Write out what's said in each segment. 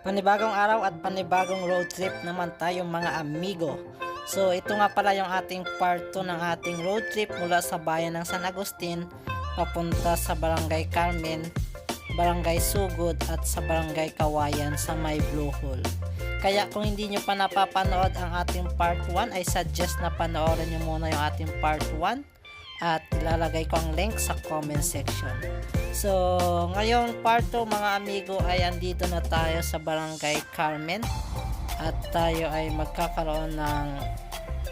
Panibagong araw at panibagong road trip naman tayo mga amigo. So ito nga pala yung ating part 2 ng ating road trip mula sa bayan ng San Agustin papunta sa Barangay Carmen, Barangay Sugod at sa Barangay Kawayan sa May Blue Hole. Kaya kung hindi nyo pa napapanood ang ating part 1 ay suggest na panoorin nyo muna yung ating part 1 at ilalagay ko ang link sa comment section. So, ngayong part 2 mga amigo ay andito na tayo sa Barangay Carmen at tayo ay magkakaroon ng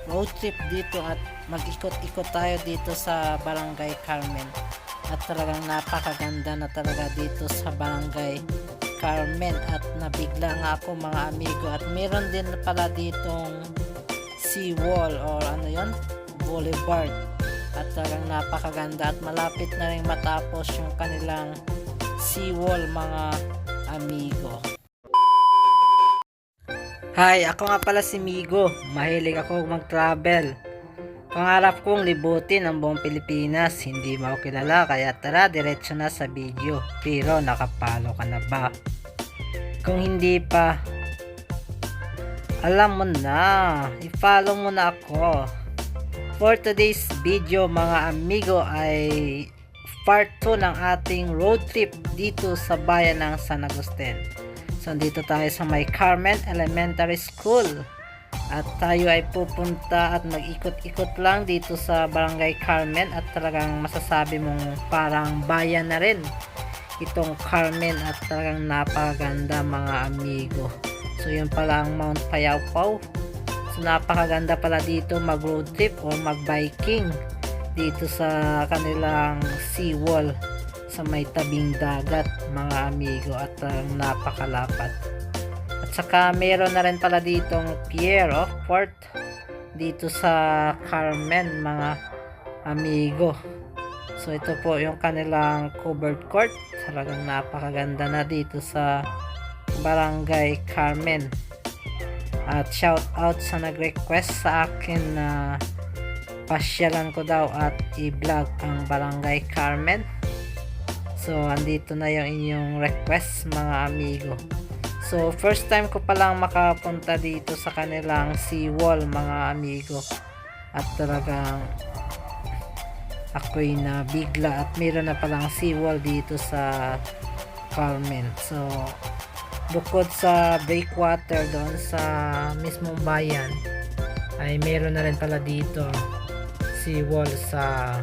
road trip dito at mag-ikot-ikot tayo dito sa Barangay Carmen. At talagang napakaganda na talaga dito sa Barangay Carmen. At nabigla nga ako mga amigo at meron din pala ditong seawall or ano yon boulevard at talagang napakaganda at malapit na rin matapos yung kanilang seawall mga amigo Hi, ako nga pala si Migo. Mahilig ako mag-travel. Pangarap kong libutin ang buong Pilipinas. Hindi mo ako kilala kaya tara diretso na sa video. Pero nakapalo ka na ba? Kung hindi pa, alam mo na. I-follow mo na ako. For today's video mga amigo ay part 2 ng ating road trip dito sa bayan ng San Agustin. So, dito tayo sa may Carmen Elementary School. At tayo ay pupunta at mag-ikot-ikot lang dito sa Barangay Carmen at talagang masasabi mong parang bayan na rin itong Carmen at talagang napakaganda mga amigo. So, yun pala ang Mount Payawpaw. Napakaganda pala dito mag road trip o mag biking dito sa kanilang seawall sa may tabing dagat mga amigo at uh, napakalapad. At saka meron na rin pala ditong pier of port dito sa Carmen mga amigo. So ito po yung kanilang covered court. Talagang napakaganda na dito sa Barangay Carmen at shout out sa nag-request sa akin na pasyalan ko daw at i-vlog ang Barangay Carmen So, andito na yung inyong request mga amigo. So, first time ko palang makapunta dito sa kanilang seawall mga amigo. At talagang ako'y nabigla at meron na palang seawall dito sa Carmen. So, bukod sa breakwater doon sa mismong bayan, ay meron na rin pala dito seawall sa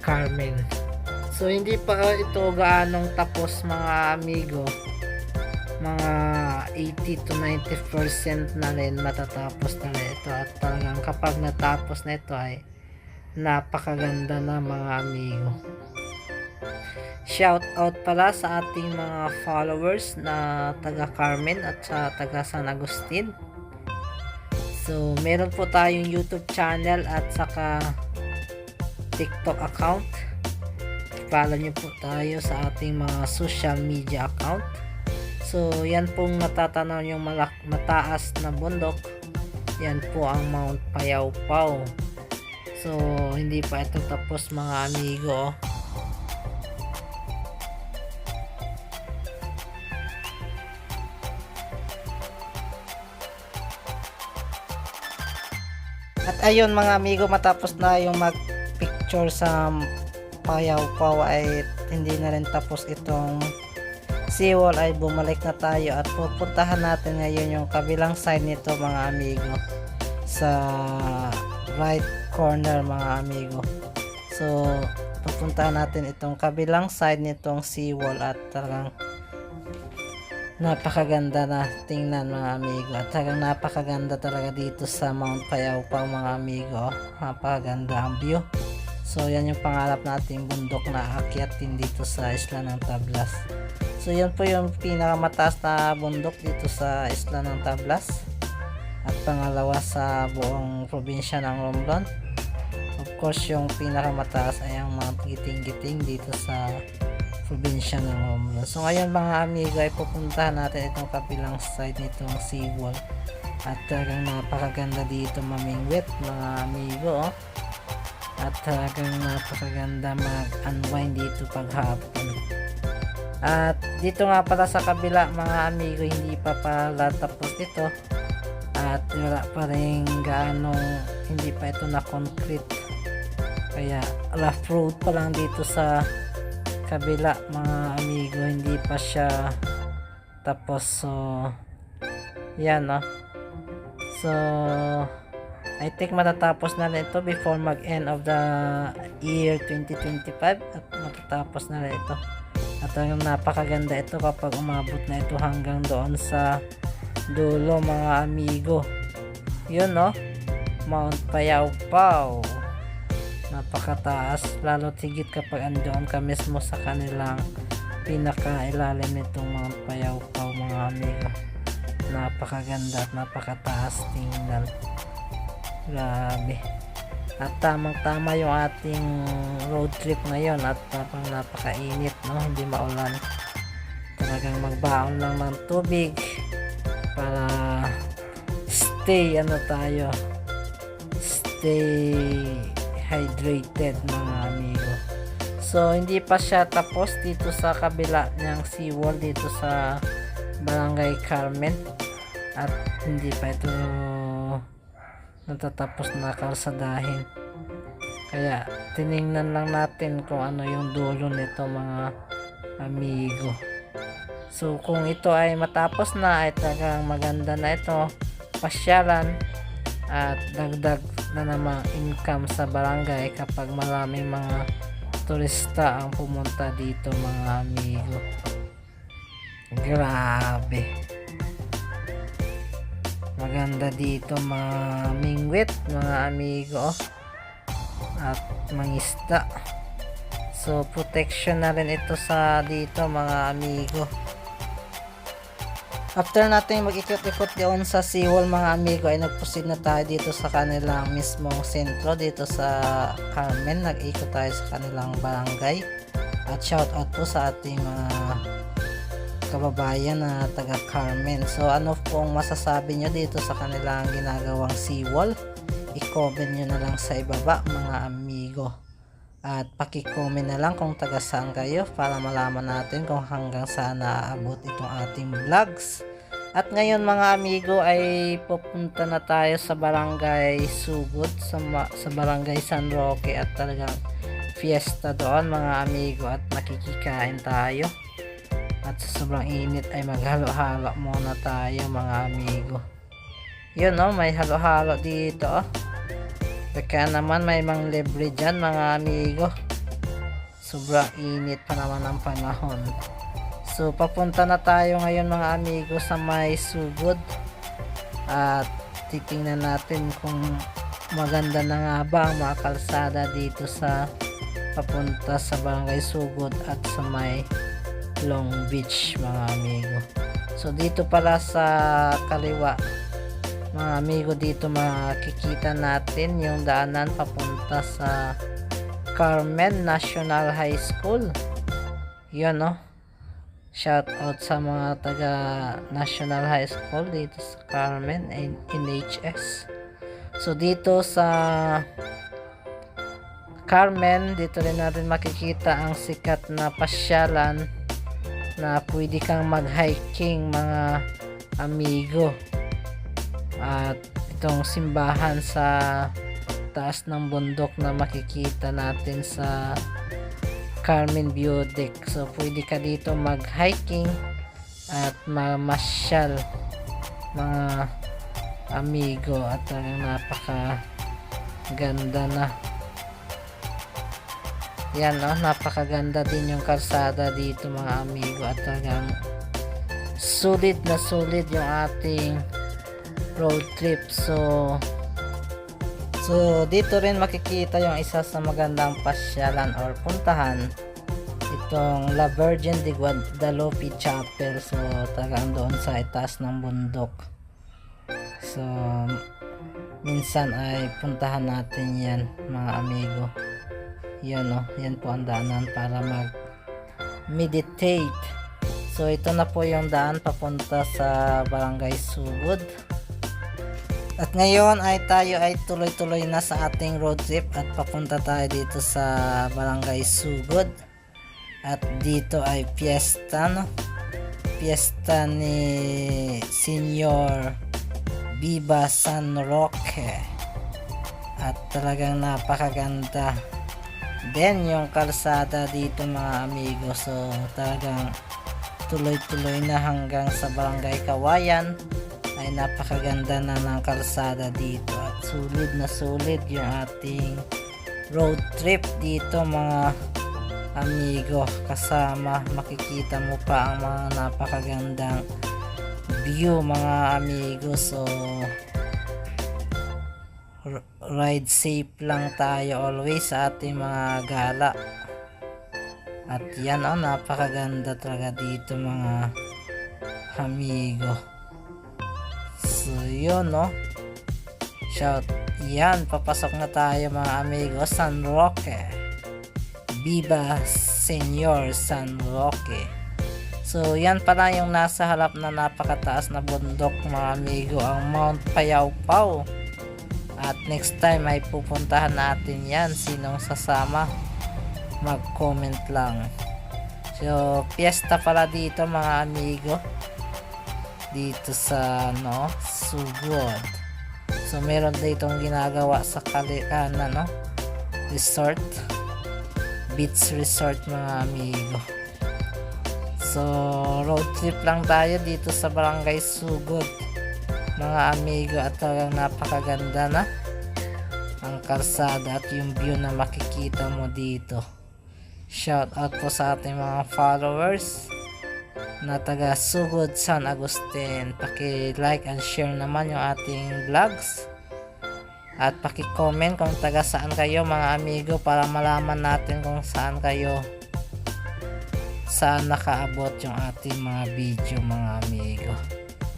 Carmen. So hindi pa ito gaanong tapos mga amigo. Mga 80 to 90% na rin matatapos na rin ito at talagang kapag natapos na ito ay napakaganda na mga amigo. Shout out pala sa ating mga followers na taga Carmen at sa taga San Agustin. So, meron po tayong YouTube channel at saka TikTok account follow nyo po tayo sa ating mga social media account. So, yan pong natatanaw yung malak mataas na bundok. Yan po ang Mount Payawpaw. So, hindi pa ito tapos mga amigo. At ayun mga amigo, matapos na yung mag-picture sa payaw-paw ay hindi na rin tapos itong seawall. Ay bumalik na tayo at pupuntahan natin ngayon yung kabilang side nito mga amigo sa right corner mga amigo. So pupuntahan natin itong kabilang side nitong seawall at talagang napakaganda na tingnan mga amigo talagang napakaganda talaga dito sa Mount Payawpaw mga amigo napakaganda ang view So, yan yung pangarap nating bundok na akyatin dito sa isla ng Tablas. So, yan po yung pinakamataas na bundok dito sa isla ng Tablas. At pangalawa sa buong probinsya ng Romblon. Of course, yung pinakamataas ay ang mga giting-giting dito sa probinsya ng Romblon. So, ngayon mga amigo ay pupuntahan natin itong kapilang side nitong seawall. At talagang napakaganda dito mamingwit mga amigo. Oh at talagang napakaganda mag-unwind dito paghapon At dito nga pala sa kabila mga amigo hindi pa pala tapos ito. At wala pa rin gaano hindi pa ito na concrete. Kaya rough road pa lang dito sa kabila mga amigo hindi pa siya tapos so yan no. So I think matatapos na rin ito before mag-end of the year 2025 at matatapos na rin ito. At ang napakaganda ito kapag umabot na ito hanggang doon sa dulo mga amigo. Yun no, Mount Payawpaw. Napakataas, lalo tigit kapag andoon ka mismo sa kanilang pinakailalim nitong Mount Payawpaw mga amigo. Napakaganda at napakataas tingnan. Grabe. At tamang tama yung ating road trip ngayon at napang napakainit no, hindi maulan. Talagang magbaon lang ng tubig para stay ano tayo stay hydrated mga amigo. So hindi pa siya tapos dito sa kabila niyang seawall dito sa Barangay Carmen at hindi pa ito natatapos na kalsadahin. Kaya tiningnan lang natin kung ano yung dulo nito mga amigo. So kung ito ay matapos na ay talagang maganda na ito pasyalan at dagdag na namang income sa barangay kapag maraming mga turista ang pumunta dito mga amigo. Grabe. Maganda dito mga mingwit, mga amigo. At mangisda. So, protection na rin ito sa dito mga amigo. After natin mag-ikot-ikot doon sa seawall mga amigo ay nagpusid na tayo dito sa kanilang mismong sentro dito sa Carmen. Nag-ikot tayo sa kanilang barangay. At shout out po sa ating mga kababayan na taga Carmen. So ano pong masasabi nyo dito sa kanilang ginagawang seawall? I-comment nyo na lang sa ibaba mga amigo. At paki-comment na lang kung taga saan kayo para malaman natin kung hanggang saan naaabot itong ating vlogs. At ngayon mga amigo ay pupunta na tayo sa barangay Sugod sa, sa barangay San Roque at talagang fiesta doon mga amigo at nakikikain tayo. At sa sobrang init ay maghalo-halo muna tayo mga amigo. Yun no, may halo-halo dito oh. Baka naman may mang libre dyan mga amigo. Sobrang init pa naman ang panahon. So papunta na tayo ngayon mga amigo sa may sugod. At titingnan natin kung maganda na nga ba ang mga kalsada dito sa papunta sa barangay sugod at sa may Long Beach mga amigo. So dito pala sa kaliwa mga amigo dito makikita natin yung daanan papunta sa Carmen National High School. Yun no. Shout out sa mga taga National High School dito sa Carmen N- NHS. So dito sa Carmen, dito rin natin makikita ang sikat na pasyalan na pwede kang mag-hiking mga amigo. At itong simbahan sa taas ng bundok na makikita natin sa Carmen View Deck. So pwede ka dito mag-hiking at mamasyal mga amigo. At napaka ganda na. Yan no, napakaganda din yung kalsada dito mga amigo. At talagang sulit na sulit yung ating road trip. So So dito rin makikita yung isa sa magandang pasyalan or puntahan itong La Virgin de Guadalupe Chapel. So talagang doon sa itaas ng bundok. So minsan ay puntahan natin yan mga amigo yan no, yan po ang daanan para mag meditate so ito na po yung daan papunta sa barangay Sugod at ngayon ay tayo ay tuloy-tuloy na sa ating road trip at papunta tayo dito sa barangay Sugod At dito ay piyesta, no? Piyesta ni Senior Viva San Roque. At talagang napakaganda. Then, yung kalsada dito mga amigo. So, talagang tuloy-tuloy na hanggang sa Barangay Kawayan ay napakaganda na ng kalsada dito. At sulit na sulit yung ating road trip dito mga amigo. Kasama makikita mo pa ang mga napakagandang view mga amigo. So ride safe lang tayo always sa ating mga gala. At yan oh napakaganda talaga dito mga amigo so yun no? Shout. Yan papasok na tayo mga amigo San Roque. Viva Senyor San Roque. So yan pala yung nasa harap na napakataas na bundok mga amigo ang Mount Payawpaw at next time ay pupuntahan natin yan. Sinong sasama? Mag-comment lang. So, piyesta pala dito mga amigo. Dito sa, no, Sugod. So, meron ditong ginagawa sa Kalikana, no? Resort. Beach Resort mga amigo. So, road trip lang tayo dito sa Barangay Sugod. Mga amigo at talagang napakaganda na ang kalsada at yung view na makikita mo dito. Shout out po sa ating mga followers na taga Sugod San Agustin. Paki-like and share naman yung ating vlogs. At paki-comment kung taga saan kayo mga amigo para malaman natin kung saan kayo saan nakaabot yung ating mga video mga amigo.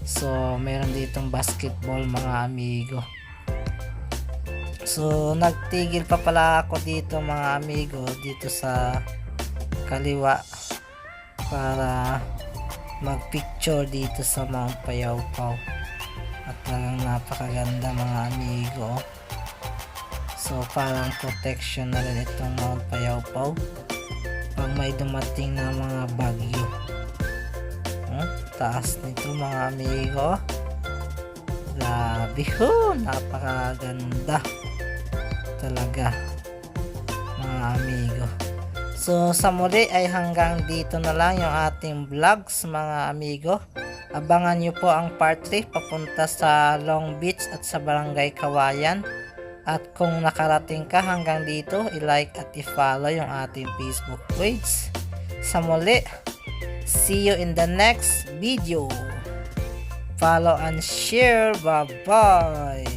So, meron ditong basketball mga amigo. So, nagtigil pa pala ako dito mga amigo dito sa kaliwa para magpicture dito sa Mount Payawpaw. At talagang napakaganda mga amigo. So, parang protection na rin itong Mount Payawpaw pag may dumating na mga bagyo. Hmm? Taas nito mga amigo. Grabe ho, napakaganda talaga mga amigo. So sa muli ay hanggang dito na lang yung ating vlogs mga amigo. Abangan nyo po ang part 3 papunta sa Long Beach at sa Barangay Kawayan. At kung nakarating ka hanggang dito, i-like at i-follow yung ating Facebook page. Sa muli, see you in the next video. Follow and share. Bye-bye.